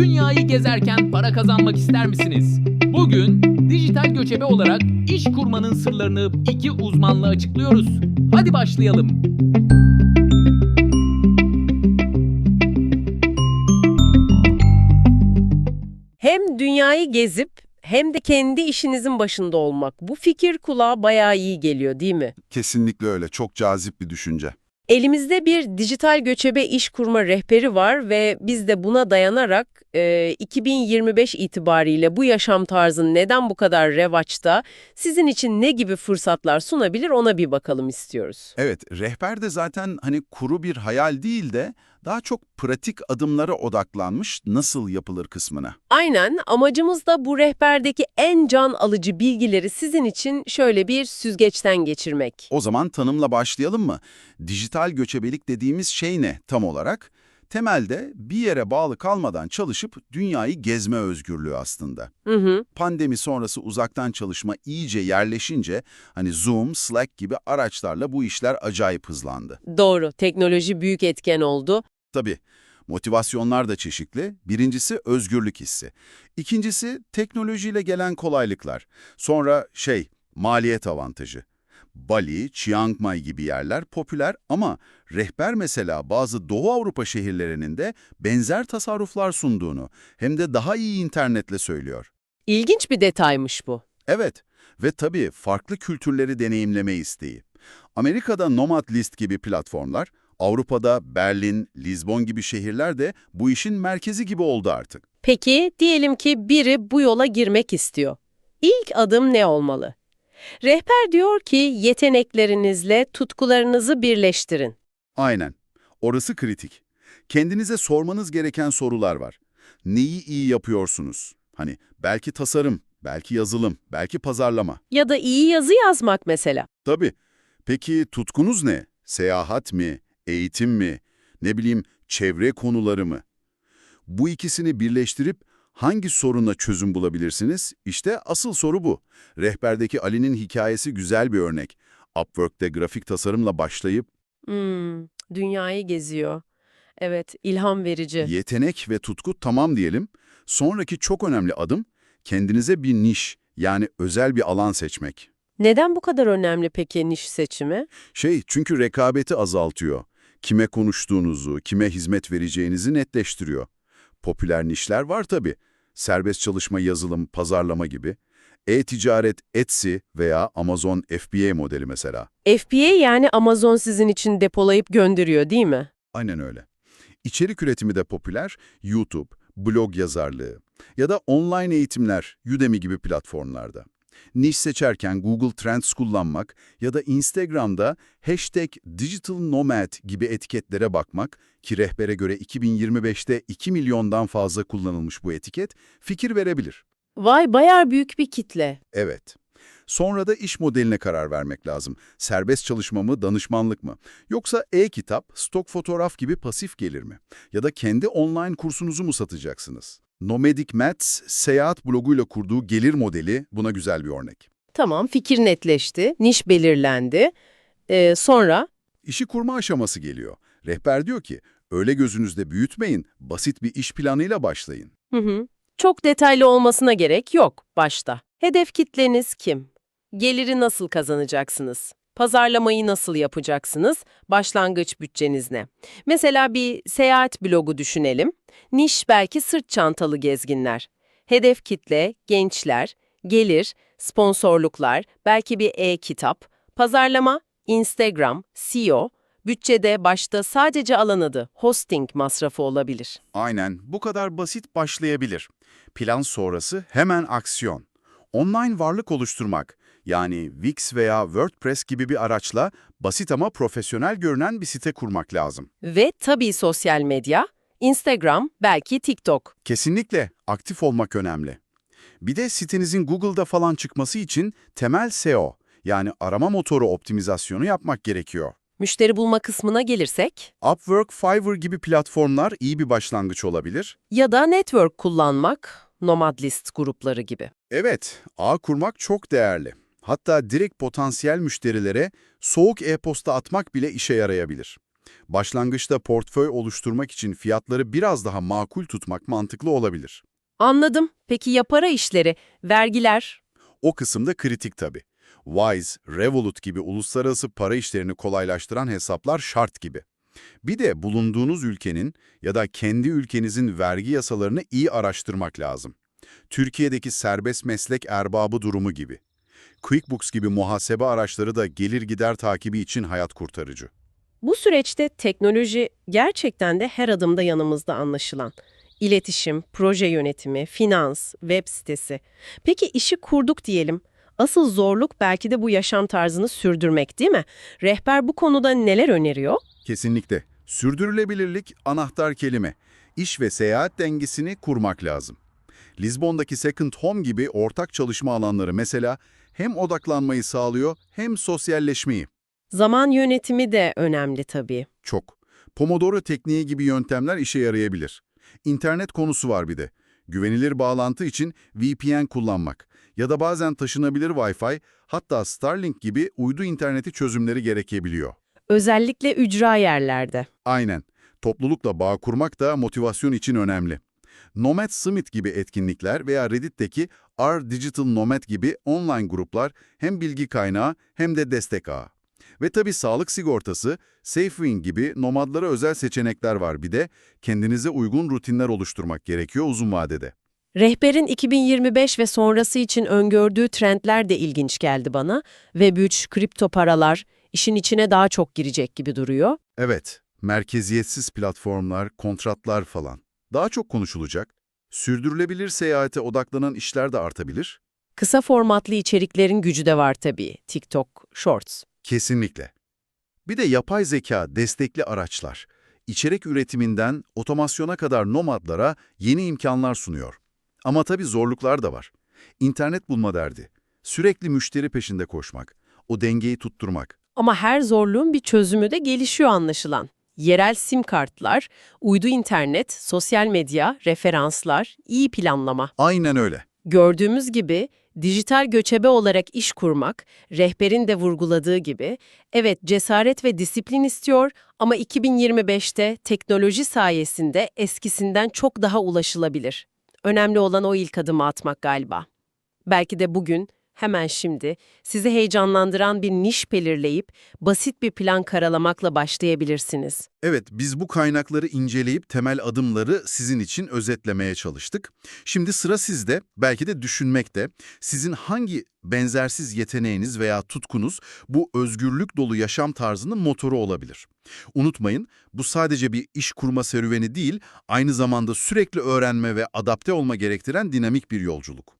Dünyayı gezerken para kazanmak ister misiniz? Bugün dijital göçebe olarak iş kurmanın sırlarını iki uzmanla açıklıyoruz. Hadi başlayalım. Hem dünyayı gezip hem de kendi işinizin başında olmak. Bu fikir kulağa bayağı iyi geliyor değil mi? Kesinlikle öyle. Çok cazip bir düşünce. Elimizde bir dijital göçebe iş kurma rehberi var ve biz de buna dayanarak e, 2025 itibariyle bu yaşam tarzın neden bu kadar revaçta, sizin için ne gibi fırsatlar sunabilir ona bir bakalım istiyoruz. Evet, rehber de zaten hani kuru bir hayal değil de daha çok pratik adımlara odaklanmış nasıl yapılır kısmına. Aynen amacımız da bu rehberdeki en can alıcı bilgileri sizin için şöyle bir süzgeçten geçirmek. O zaman tanımla başlayalım mı? Dijital göçebelik dediğimiz şey ne tam olarak? Temelde bir yere bağlı kalmadan çalışıp dünyayı gezme özgürlüğü aslında. Hı hı. Pandemi sonrası uzaktan çalışma iyice yerleşince hani Zoom, Slack gibi araçlarla bu işler acayip hızlandı. Doğru, teknoloji büyük etken oldu. Tabii. Motivasyonlar da çeşitli. Birincisi özgürlük hissi. İkincisi teknolojiyle gelen kolaylıklar. Sonra şey, maliyet avantajı. Bali, Chiang Mai gibi yerler popüler ama rehber mesela bazı Doğu Avrupa şehirlerinin de benzer tasarruflar sunduğunu hem de daha iyi internetle söylüyor. İlginç bir detaymış bu. Evet ve tabii farklı kültürleri deneyimleme isteği. Amerika'da Nomad List gibi platformlar, Avrupa'da Berlin, Lizbon gibi şehirler de bu işin merkezi gibi oldu artık. Peki diyelim ki biri bu yola girmek istiyor. İlk adım ne olmalı? Rehber diyor ki yeteneklerinizle tutkularınızı birleştirin. Aynen. Orası kritik. Kendinize sormanız gereken sorular var. Neyi iyi yapıyorsunuz? Hani belki tasarım, belki yazılım, belki pazarlama. Ya da iyi yazı yazmak mesela. Tabii. Peki tutkunuz ne? Seyahat mi? Eğitim mi? Ne bileyim çevre konuları mı? Bu ikisini birleştirip hangi soruna çözüm bulabilirsiniz? İşte asıl soru bu. Rehberdeki Ali'nin hikayesi güzel bir örnek. Upwork'te grafik tasarımla başlayıp Hmm, dünyayı geziyor. Evet, ilham verici. yetenek ve tutku tamam diyelim. Sonraki çok önemli adım kendinize bir niş yani özel bir alan seçmek. Neden bu kadar önemli peki niş seçimi? Şey çünkü rekabeti azaltıyor. Kime konuştuğunuzu, kime hizmet vereceğinizi netleştiriyor. Popüler nişler var tabii. Serbest çalışma yazılım, pazarlama gibi. E-ticaret Etsy veya Amazon FBA modeli mesela. FBA yani Amazon sizin için depolayıp gönderiyor değil mi? Aynen öyle. İçerik üretimi de popüler. YouTube, blog yazarlığı ya da online eğitimler Udemy gibi platformlarda. Niş seçerken Google Trends kullanmak ya da Instagram'da hashtag digital nomad gibi etiketlere bakmak ki rehbere göre 2025'te 2 milyondan fazla kullanılmış bu etiket fikir verebilir. Vay bayağı büyük bir kitle. Evet. Sonra da iş modeline karar vermek lazım. Serbest çalışma mı, danışmanlık mı? Yoksa e-kitap, stok fotoğraf gibi pasif gelir mi? Ya da kendi online kursunuzu mu satacaksınız? Nomadic Mats, seyahat bloguyla kurduğu gelir modeli buna güzel bir örnek. Tamam, fikir netleşti, niş belirlendi. Ee, sonra İşi kurma aşaması geliyor. Rehber diyor ki, öyle gözünüzde büyütmeyin, basit bir iş planıyla başlayın. Hı hı. Çok detaylı olmasına gerek yok başta. Hedef kitleniz kim? Geliri nasıl kazanacaksınız? Pazarlamayı nasıl yapacaksınız? Başlangıç bütçeniz ne? Mesela bir seyahat blogu düşünelim. Niş belki sırt çantalı gezginler. Hedef kitle, gençler, gelir, sponsorluklar, belki bir e-kitap, pazarlama, Instagram, SEO, bütçede başta sadece alan adı, hosting masrafı olabilir. Aynen, bu kadar basit başlayabilir. Plan sonrası hemen aksiyon. Online varlık oluşturmak, yani Wix veya WordPress gibi bir araçla basit ama profesyonel görünen bir site kurmak lazım. Ve tabii sosyal medya, Instagram, belki TikTok. Kesinlikle aktif olmak önemli. Bir de sitenizin Google'da falan çıkması için temel SEO, yani arama motoru optimizasyonu yapmak gerekiyor. Müşteri bulma kısmına gelirsek Upwork, Fiverr gibi platformlar iyi bir başlangıç olabilir. ya da network kullanmak, nomad list grupları gibi. Evet, ağ kurmak çok değerli. Hatta direkt potansiyel müşterilere soğuk e-posta atmak bile işe yarayabilir. Başlangıçta portföy oluşturmak için fiyatları biraz daha makul tutmak mantıklı olabilir. Anladım. Peki ya para işleri, vergiler? O kısımda kritik tabii. Wise, Revolut gibi uluslararası para işlerini kolaylaştıran hesaplar şart gibi. Bir de bulunduğunuz ülkenin ya da kendi ülkenizin vergi yasalarını iyi araştırmak lazım. Türkiye'deki serbest meslek erbabı durumu gibi. QuickBooks gibi muhasebe araçları da gelir gider takibi için hayat kurtarıcı. Bu süreçte teknoloji gerçekten de her adımda yanımızda anlaşılan. İletişim, proje yönetimi, finans, web sitesi. Peki işi kurduk diyelim. Asıl zorluk belki de bu yaşam tarzını sürdürmek değil mi? Rehber bu konuda neler öneriyor? Kesinlikle. Sürdürülebilirlik anahtar kelime. İş ve seyahat dengesini kurmak lazım. Lizbon'daki Second Home gibi ortak çalışma alanları mesela hem odaklanmayı sağlıyor hem sosyalleşmeyi. Zaman yönetimi de önemli tabii. Çok. Pomodoro tekniği gibi yöntemler işe yarayabilir. İnternet konusu var bir de. Güvenilir bağlantı için VPN kullanmak ya da bazen taşınabilir Wi-Fi hatta Starlink gibi uydu interneti çözümleri gerekebiliyor. Özellikle ücra yerlerde. Aynen. Toplulukla bağ kurmak da motivasyon için önemli. Nomad Summit gibi etkinlikler veya Reddit'teki R Digital Nomad gibi online gruplar hem bilgi kaynağı hem de destek ağı. Ve tabii sağlık sigortası, SafeWing gibi nomadlara özel seçenekler var bir de kendinize uygun rutinler oluşturmak gerekiyor uzun vadede. Rehberin 2025 ve sonrası için öngördüğü trendler de ilginç geldi bana. Web3, kripto paralar işin içine daha çok girecek gibi duruyor. Evet, merkeziyetsiz platformlar, kontratlar falan. Daha çok konuşulacak. Sürdürülebilir seyahate odaklanan işler de artabilir. Kısa formatlı içeriklerin gücü de var tabii. TikTok, Shorts. Kesinlikle. Bir de yapay zeka destekli araçlar. İçerik üretiminden otomasyona kadar nomadlara yeni imkanlar sunuyor. Ama tabii zorluklar da var. İnternet bulma derdi. Sürekli müşteri peşinde koşmak. O dengeyi tutturmak. Ama her zorluğun bir çözümü de gelişiyor anlaşılan. Yerel sim kartlar, uydu internet, sosyal medya, referanslar, iyi planlama. Aynen öyle. Gördüğümüz gibi dijital göçebe olarak iş kurmak, rehberin de vurguladığı gibi, evet cesaret ve disiplin istiyor ama 2025'te teknoloji sayesinde eskisinden çok daha ulaşılabilir. Önemli olan o ilk adımı atmak galiba. Belki de bugün, hemen şimdi, sizi heyecanlandıran bir niş belirleyip basit bir plan karalamakla başlayabilirsiniz. Evet, biz bu kaynakları inceleyip temel adımları sizin için özetlemeye çalıştık. Şimdi sıra sizde, belki de düşünmekte. Sizin hangi benzersiz yeteneğiniz veya tutkunuz bu özgürlük dolu yaşam tarzının motoru olabilir? Unutmayın, bu sadece bir iş kurma serüveni değil, aynı zamanda sürekli öğrenme ve adapte olma gerektiren dinamik bir yolculuk.